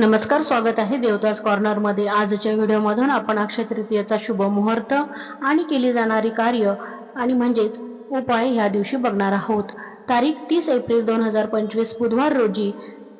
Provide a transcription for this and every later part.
नमस्कार स्वागत आहे देवदास कॉर्नरमध्ये आजच्या व्हिडिओमधून आपण अक्षय तृतीयेचा शुभ मुहूर्त आणि केली जाणारी कार्य आणि म्हणजेच उपाय ह्या दिवशी बघणार आहोत. तारीख तीस एप्रिल दोन हजार पंचवीस बुधवार रोजी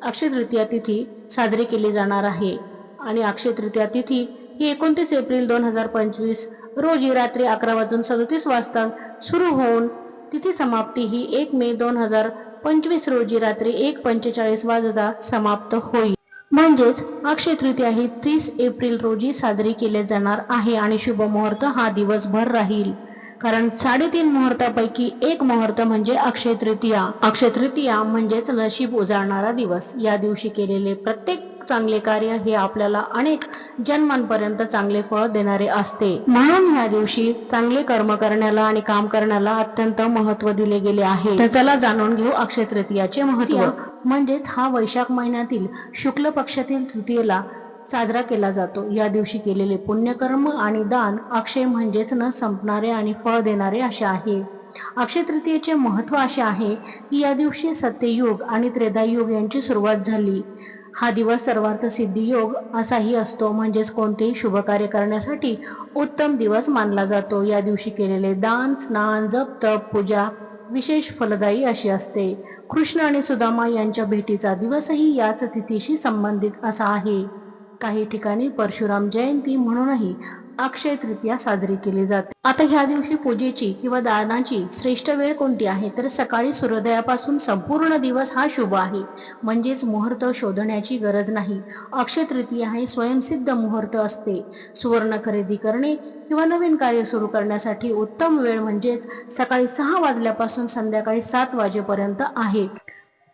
अक्षय तृतीया तिथी साजरी केली जाणार आहे. आणि अक्षय तृतीया तिथी ही एकोणतीस एप्रिल दोन हजार पंचवीस रोजी रात्री अकरा वाजून सदतीस वाजता सुरू होऊन तिथी समाप्ती ही एक मे दोन हजार पंचवीस रोजी रात्री एक पंचेचाळीस वाजता समाप्त होईल. म्हणजेच अक्षय तृतीया ही तीस एप्रिल रोजी साजरी केले जाणार आहे आणि शुभ मुहूर्त हा दिवसभर राहील. कारण साडेतीन मुहूर्तापैकी एक मुहूर्त म्हणजे अक्षय तृतीया. अक्षय तृतीया म्हणजेच नशीब उजाळणारा दिवस. या दिवशी केलेले प्रत्येक चांगले कार्य हे आपल्याला अनेक जन्मांपर्यंत चांगले फळ देणारे असते. म्हणून या दिवशी चांगले कर्म करण्याला आणि काम करण्याला अत्यंत महत्त्व दिले गेले आहे. तर चला जाणून घेऊ अक्षय तृतीयाचे महत्त्व म्हणजेच हा वैशाख महिन्यातील शुक्ल पक्षातील तृतीयेला साजरा केला जातो. या दिवशी केलेले पुण्यकर्म आणि दान अक्षय म्हणजेच न संपणारे आणि फळ देणारे असे आहे. अक्षय तृतीयेचे महत्त्व असे आहे की या दिवशी सत्ययुग आणि त्रेदायुग यांची सुरुवात झाली. हा दिवस सर्वार्थ सिद्धी योग असाही असतो. म्हणजेच कोणतेही शुभ कार्य करण्यासाठी उत्तम दिवस मानला जातो. या दिवशी केलेले दान स्नान जप तप पूजा विशेष फलदायी अशी असते. कृष्ण आणि सुदामा यांच्या भेटीचा दिवसही याच तिथीशी संबंधित असा आहे. काही ठिकाणी परशुराम जयंती म्हणूनही अक्षय तृतीया साजरी केली जाते. आता ह्या दिवशी पूजेची किंवा दानाची श्रेष्ठ वेळ कोणती आहे? तर सकाळी सूर्योदयापासून संपूर्ण दिवस हा शुभ आहे. म्हणजेच मुहूर्त शोधण्याची गरज नाही. अक्षय तृतीया हे स्वयंसिद्ध मुहूर्त असते. सुवर्ण खरेदी करणे किंवा नवीन कार्य सुरू करण्यासाठी उत्तम वेळ म्हणजेच सकाळी सहा वाजल्यापासून संध्याकाळी सात वाजेपर्यंत आहे.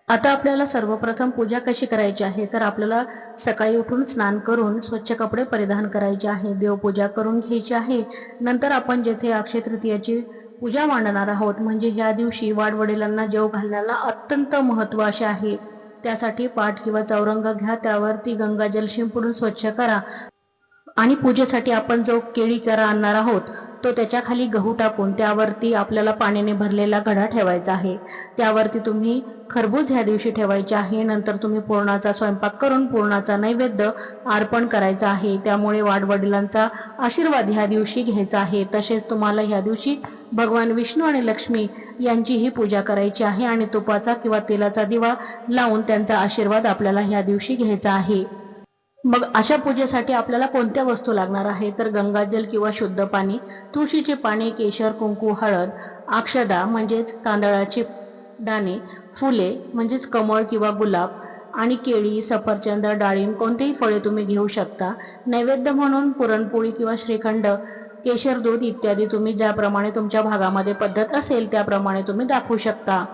आता आपल्याला सर्वप्रथम पूजा कशी करायची आहे? तर आपल्याला सकाळी उठून स्नान करून स्वच्छ कपडे परिधान करायचे आहे. देवपूजा करून घ्यायची आहे. नंतर आपण जेथे अक्षय तृतीयाची पूजा मांडणार आहोत म्हणजे ह्या दिवशी वाडवडिलांना जेव घालण्याला अत्यंत महत्त्व असे आहे. त्यासाठी पाठ किंवा चौरंग घ्या त्यावरती गंगाजल शिंपडून स्वच्छ करा. आणि पूजेसाठी आपण जो केळी करा आणणार आहोत तो त्याच्याखाली गहू टाकून त्यावरती आपल्याला पाण्याने भरलेला घडा ठेवायचा आहे. त्यावरती तुम्ही खरबूज ह्या दिवशी ठेवायचे आहे नंतर तुम्ही पूर्णाचा स्वयंपाक करून पूर्णाचा नैवेद्य अर्पण करायचा आहे. त्यामुळे वाडवडिलांचा आशीर्वाद ह्या दिवशी घ्यायचा आहे. तसेच तुम्हाला ह्या दिवशी भगवान विष्णू आणि लक्ष्मी यांचीही पूजा करायची आहे आणि तुपाचा किंवा तेलाचा दिवा लावून त्यांचा आशीर्वाद आपल्याला ह्या दिवशी घ्यायचा आहे. मग अशा पूजेसाठी आपल्याला कोणत्या वस्तू लागणार आहे तर गंगाजल किंवा शुद्ध पाणी तुळशीचे पाने केशर कुंकू हळद अक्षदा म्हणजेच तांदळाचे दाणे फुले म्हणजेच कमळ किंवा गुलाब आणि केळी सफरचंद डाळिंब कोणतेही फळे तुम्ही घेऊ शकता. नैवेद्य म्हणून पुरणपोळी किंवा श्रीखंड केशर दूध इत्यादी तुम्ही ज्याप्रमाणे तुमच्या भागामध्ये पद्धत असेल त्याप्रमाणे तुम्ही दाखवू शकता.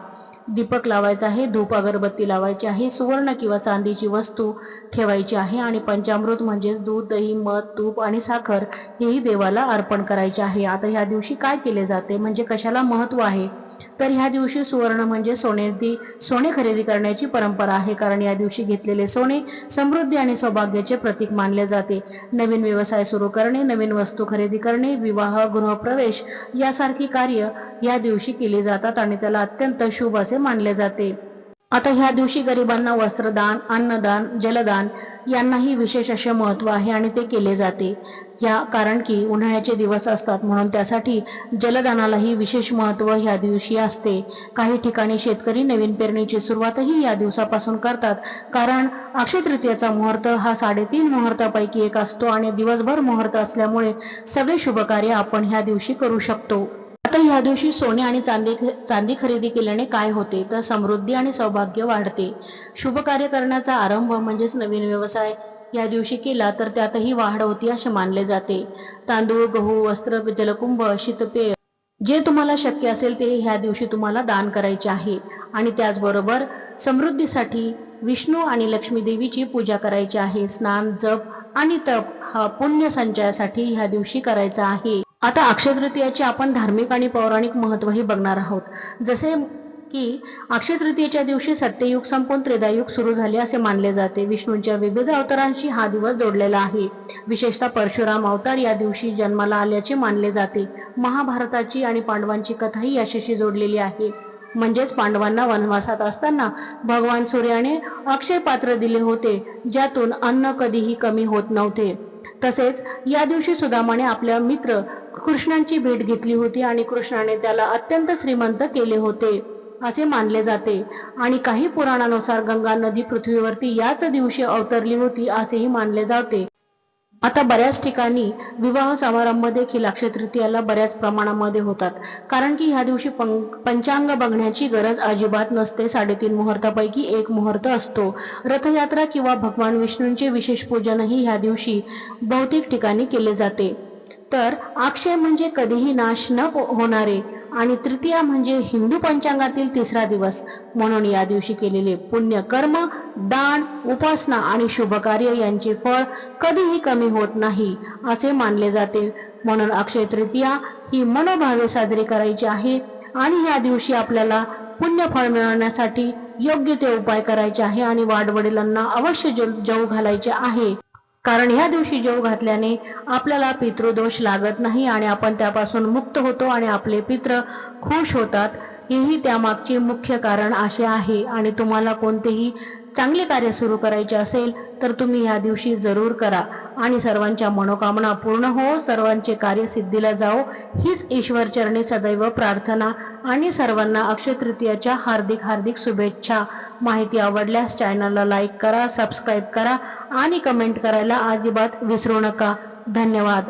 दीपक लावायचा आहे धूप अगरबत्ती लावायची आहे सुवर्ण किंवा चांदीची वस्तू ठेवायची आहे आणि पंचामृत म्हणजेच दूध दही मध तूप आणि साखर हेही देवाला अर्पण करायचे आहे. आता ह्या दिवशी काय केले जाते? म्हणजे कशाला महत्त्व आहे? तर ह्या दिवशी सुवर्ण म्हणजे सोने सोने खरेदी करण्याची परंपरा आहे. कारण या दिवशी घेतलेले सोने समृद्धी आणि सौभाग्याचे प्रतीक मानले जाते. नवीन व्यवसाय सुरू करणे नवीन वस्तू खरेदी करणे विवाह गृहप्रवेश यासारखी कार्य या दिवशी केली जातात आणि त्याला अत्यंत शुभ असे मानले जाते. आता ह्या दिवशी गरिबांना वस्त्रदान अन्नदान जलदान यांनाही विशेष असे महत्त्व आहे आणि ते केले जाते. या कारण की उन्हाळ्याचे दिवस असतात म्हणून त्यासाठी जलदानालाही विशेष महत्त्व ह्या दिवशी असते. काही ठिकाणी शेतकरी नवीन पेरणीची सुरुवातही या दिवसापासून करतात. कारण अक्षय तृतीयाचा मुहूर्त हा साडेतीन मुहूर्तापैकी एक असतो आणि दिवसभर मुहूर्त असल्यामुळे सगळे शुभकार्य आपण ह्या दिवशी करू शकतो. आता ह्या दिवशी सोने आणि चांदी चांदी खरेदी केल्याने काय होते? तर समृद्धी आणि सौभाग्य वाढते. शुभ कार्य करण्याचा आरंभ म्हणजेच नवीन व्यवसाय या दिवशी केला तर त्यातही वाढ होती असे मानले जाते. तांदूळ गहू वस्त्र जलकुंभ शीतपेय जे तुम्हाला शक्य असेल ते ह्या दिवशी तुम्हाला दान करायचे आहे. आणि त्याचबरोबर समृद्धीसाठी विष्णू आणि लक्ष्मी देवीची पूजा करायची आहे. स्नान जप आणि तप हा पुण्य संचयासाठी ह्या दिवशी करायचा आहे. आता अक्षय तृतीयाचे आपण धार्मिक आणि पौराणिक महत्वही बघणार आहोत. जसे की अक्षय तृतीयेच्या दिवशी सत्ययुग संपून त्रेदायुग सुरू झाले असे मानले जाते. विष्णूंच्या विविध अवतारांशी हा दिवस जोडलेला आहे. विशेषतः परशुराम अवतार या दिवशी जन्माला आल्याचे मानले जाते. महाभारताची आणि पांडवांची कथाही याच्याशी जोडलेली आहे. म्हणजेच पांडवांना वनवासात असताना भगवान सूर्याने अक्षय पात्र दिले होते ज्यातून अन्न कधीही कमी होत नव्हते. तसेच या दिवशी सुदामाने आपल्या मित्र कृष्णांची भेट घेतली होती आणि कृष्णाने त्याला अत्यंत श्रीमंत केले होते असे मानले जाते. आणि काही पुराणानुसार गंगा नदी पृथ्वीवरती याच दिवशी अवतरली होती असेही मानले जाते. आता बऱ्याच ठिकाणी विवाह समारंभ देखील अक्षय तृतीयाला बऱ्याच प्रमाणामध्ये होतात. कारण की ह्या दिवशी पं- पंचांग बघण्याची गरज अजिबात नसते. साडेतीन मुहूर्तापैकी एक मुहूर्त असतो. रथयात्रा किंवा भगवान विष्णूंचे विशेष पूजनही ह्या दिवशी बहुतेक ठिकाणी केले जाते. तर अक्षय म्हणजे कधीही नाश न हो- होणारे आणि तृतीया म्हणजे हिंदू पंचांगातील तिसरा दिवस. म्हणून या दिवशी केलेले पुण्य कर्म दान उपासना आणि शुभ कार्य यांचे फळ कधीही कमी होत नाही असे मानले जाते. म्हणून अक्षय तृतीया ही मनोभावे साजरी करायची आहे आणि या दिवशी आपल्याला पुण्य फळ मिळवण्यासाठी योग्य ते उपाय करायचे आहे आणि वाडवडिलांना अवश्य जेव घालायचे आहे. कारण ह्या दिवशी जेव घातल्याने आपल्याला पितृदोष लागत नाही आणि आपण त्यापासून मुक्त होतो आणि आपले पित्र खुश होतात. हेही त्यामागचे मुख्य कारण असे आहे. आणि तुम्हाला कोणतेही चांगले कार्य सुरू करायचे असेल तर तुम्ही ह्या दिवशी जरूर करा. आणि सर्वांच्या मनोकामना पूर्ण हो सर्वांचे कार्य सिद्धीला जाओ. हीच ईश्वर चरणी सदैव प्रार्थना. आणि सर्वांना अक्षय तृतीयाच्या हार्दिक हार्दिक शुभेच्छा. माहिती आवडल्यास चॅनलला लाईक करा सबस्क्राईब करा. आणि कमेंट करायला अजिबात विसरू नका. धन्यवाद.